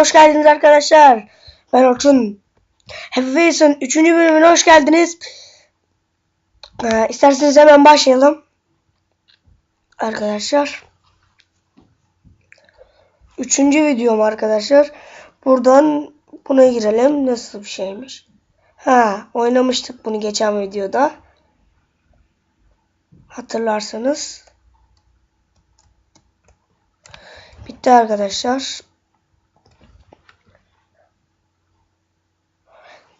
hoş geldiniz arkadaşlar. Ben Orçun. Happy Wheels'ın 3. bölümüne hoş geldiniz. Ee, isterseniz hemen başlayalım. Arkadaşlar. Üçüncü videom arkadaşlar. Buradan buna girelim. Nasıl bir şeymiş? Ha, oynamıştık bunu geçen videoda. Hatırlarsanız. Bitti arkadaşlar.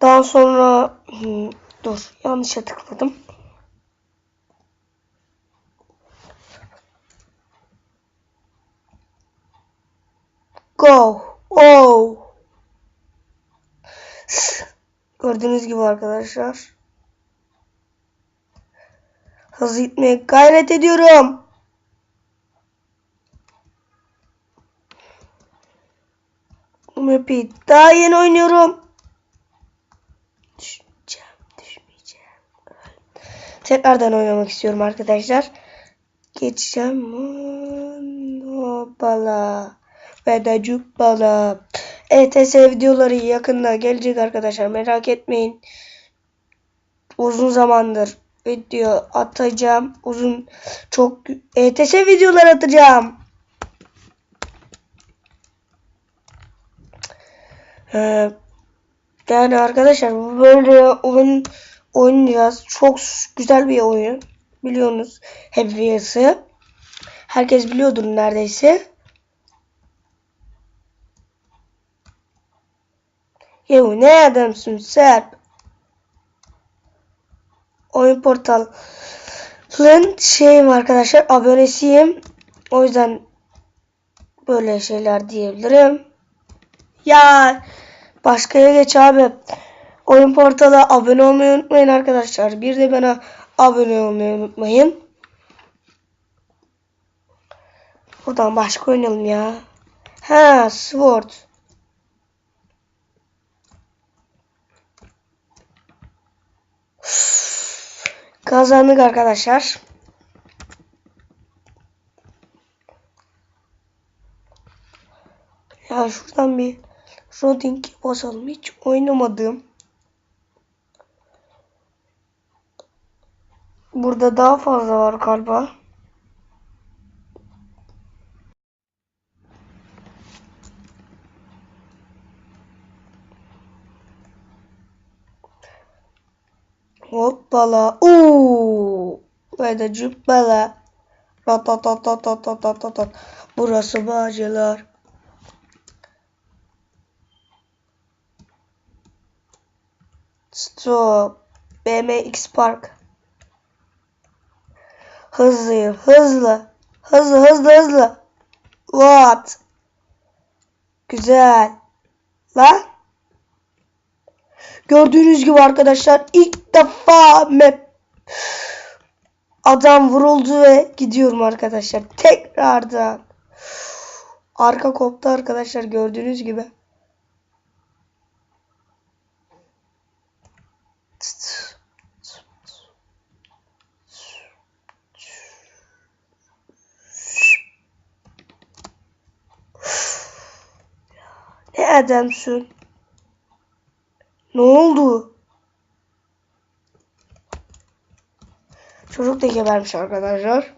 Daha sonra hmm, dur yanlışa tıkladım. Go. Oh. Gördüğünüz gibi arkadaşlar. Hızlı gitmeye gayret ediyorum. Bu daha yeni oynuyorum. Tekrardan oynamak istiyorum arkadaşlar. Geçeceğim. Hoppala. Ve de cuppala. ETS videoları yakında gelecek arkadaşlar. Merak etmeyin. Uzun zamandır video atacağım. Uzun çok ETS videolar atacağım. Ee, yani arkadaşlar böyle oyun oynayacağız. Çok güzel bir oyun. Biliyorsunuz Wheels'ı. Herkes biliyordur neredeyse. Yahu ne adamsın Serp? Oyun portalın şeyim arkadaşlar abonesiyim. O yüzden böyle şeyler diyebilirim. Ya başkaya geç abi. Oyun portala abone olmayı unutmayın arkadaşlar. Bir de bana abone olmayı unutmayın. Buradan başka oynayalım ya. Ha, Sword. Kazandık arkadaşlar. Ya şuradan bir Roding basalım. Hiç oynamadım. Burada daha fazla var galiba. Hoppala. Uuu. Ve de cübbela. Ratatatatatatat. Burası Bağcılar. Stop. BMX Park. Hızlı, hızlı. Hızlı, hızlı, hızlı. What? Güzel. Lan. Gördüğünüz gibi arkadaşlar ilk defa map adam vuruldu ve gidiyorum arkadaşlar. Tekrardan. Arka koptu arkadaşlar gördüğünüz gibi. Ne adamsın? Ne oldu? Çocuk da gebermiş arkadaşlar.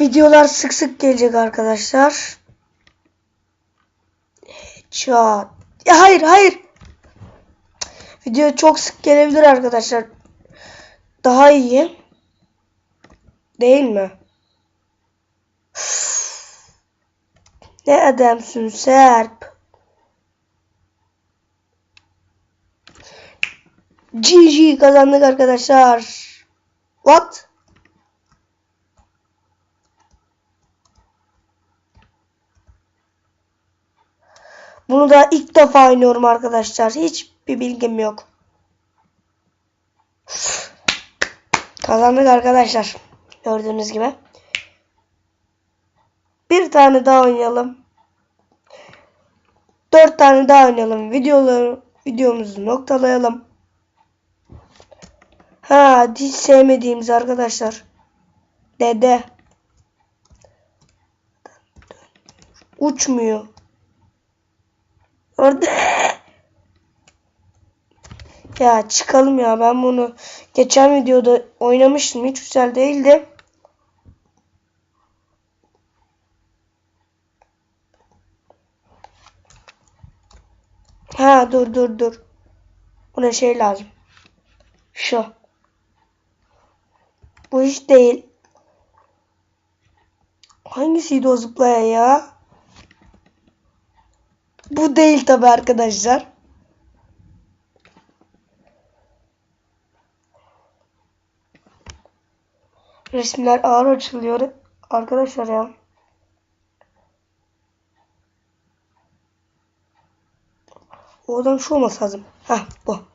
Videolar sık sık gelecek arkadaşlar. Headshot. Ya hayır hayır. Video çok sık gelebilir arkadaşlar. Daha iyi. Değil mi? Ne adamsın Serp. GG kazandık arkadaşlar. What? Bunu da ilk defa oynuyorum arkadaşlar. Hiçbir bilgim yok. Kazandık arkadaşlar. Gördüğünüz gibi. Bir tane daha oynayalım. Dört tane daha oynayalım. Videoları videomuzu noktalayalım. Ha hiç sevmediğimiz arkadaşlar. Dede. Uçmuyor. Orada. Ya çıkalım ya ben bunu geçen videoda oynamıştım hiç güzel değildi. Ha dur dur dur. Buna şey lazım. Şu. Bu hiç değil. Hangisiydi o zıplayan ya? Bu değil tabi arkadaşlar. Resimler ağır açılıyor. Arkadaşlar ya. O adam şu olması lazım. Heh bu.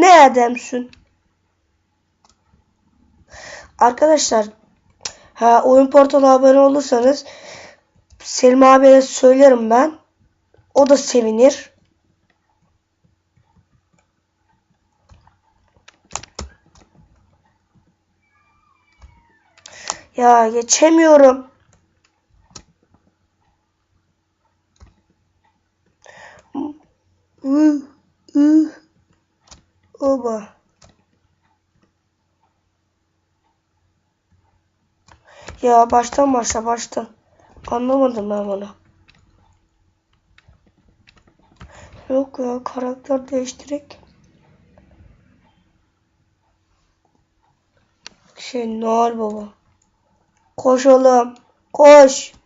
Ne adamsın? Arkadaşlar ha, oyun portalı abone olursanız Selim abiye söylerim ben. O da sevinir. Ya geçemiyorum. Oba. Ya baştan başla baştan. Anlamadım ben bunu. Yok ya karakter değiştirek. Şey Noel Baba. Koş oğlum. Koş.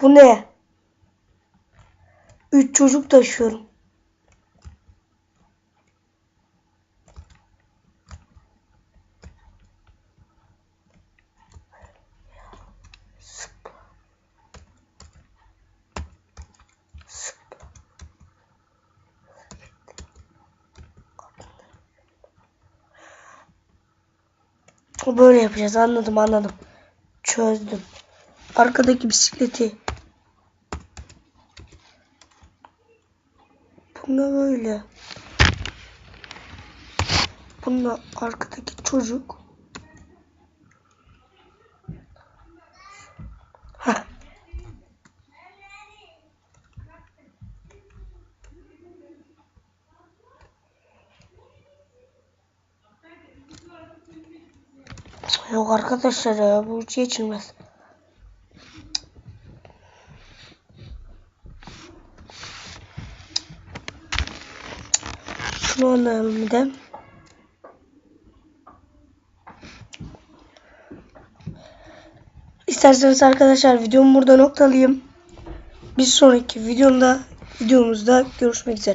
Bu ne? Üç çocuk taşıyorum. Böyle yapacağız anladım anladım. Çözdüm. Arkadaki bisikleti. Bunda böyle. Bunda arkadaki çocuk. Heh. Yok arkadaşlar ya bu hiç geçilmez. Şunu alalım. İsterseniz arkadaşlar videomu burada noktalayayım. Bir sonraki videomda videomuzda görüşmek üzere.